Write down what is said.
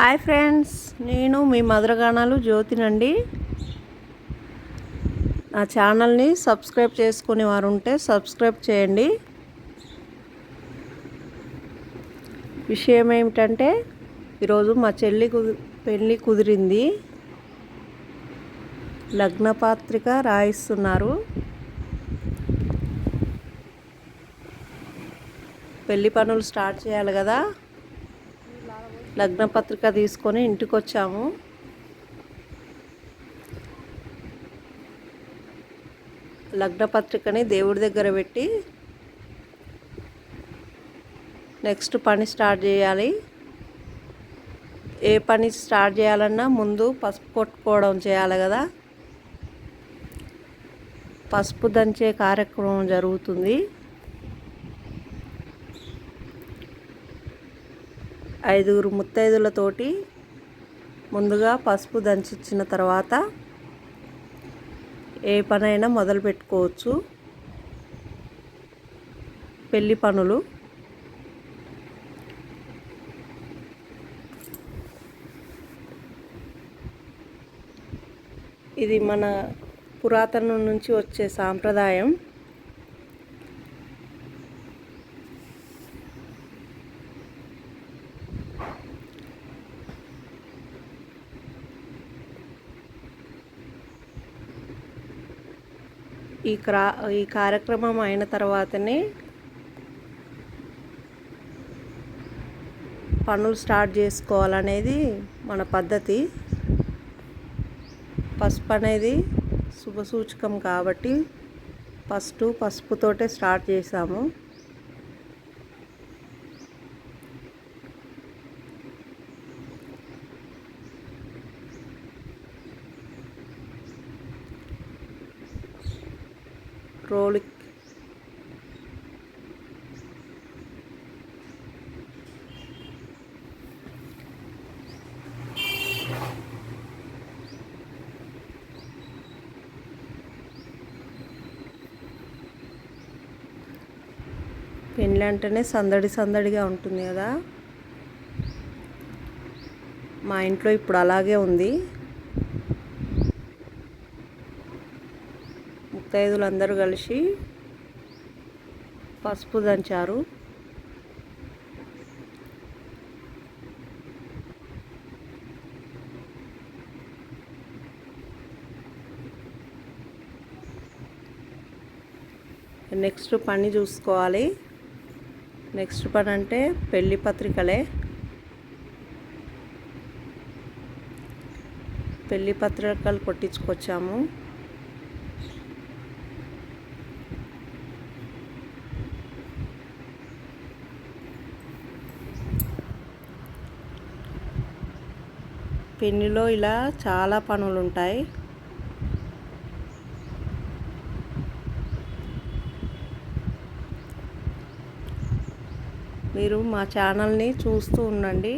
Hi friends నేను మీ మధురగానాలు జ్యోతినండి. నా ఛానల్ని సబ్స్క్రైబ్ చేసుకునే వారు ఉంటే సబ్స్క్రైబ్ చేయండి. విషయం ఏమిటంటే ఈరోజు మా చెల్లి కుది పెళ్ళి కుదిరింది. లగ్నపాత్రిక రాయిస్తున్నారు. పెళ్ళి పనులు స్టార్ట్ చేయాలి కదా. లగ్నపత్రిక తీసుకొని ఇంటికి వచ్చాము లగ్నపత్రికని దేవుడి దగ్గర పెట్టి నెక్స్ట్ పని స్టార్ట్ చేయాలి. ఏ పని స్టార్ట్ చేయాలన్నా ముందు పసుపు కొట్టుకోవడం చేయాలి కదా. పసుపు దంచే కార్యక్రమం జరుగుతుంది. ఐదుగురు ముత్తైదులతోటి ముందుగా పసుపు దంచిచ్చిన తర్వాత ఏ పనైనా మొదలు పెట్టుకోవచ్చు. పెళ్ళి పనులు. ఇది మన పురాతనం నుంచి వచ్చే సాంప్రదాయం. ఈ క్రా ఈ కార్యక్రమం అయిన తర్వాతనే పనులు స్టార్ట్ చేసుకోవాలనేది మన పద్ధతి. పసుపు అనేది శుభసూచకం కాబట్టి ఫస్ట్ పసుపుతోటే స్టార్ట్ చేసాము రోలిక్ పెళ్ళి అంటేనే సందడి సందడిగా ఉంటుంది కదా. మా ఇంట్లో ఇప్పుడు అలాగే ఉంది. ముత్తైదులు అందరూ కలిసి పసుపు దంచారు. నెక్స్ట్ పని చూసుకోవాలి. నెక్స్ట్ పని అంటే పెళ్ళి పత్రికలే. పెళ్ళి పత్రికలు కొట్టించుకొచ్చాము. పెన్నులో ఇలా చాలా పనులు ఉంటాయి మీరు మా ఛానల్ని చూస్తూ ఉండండి.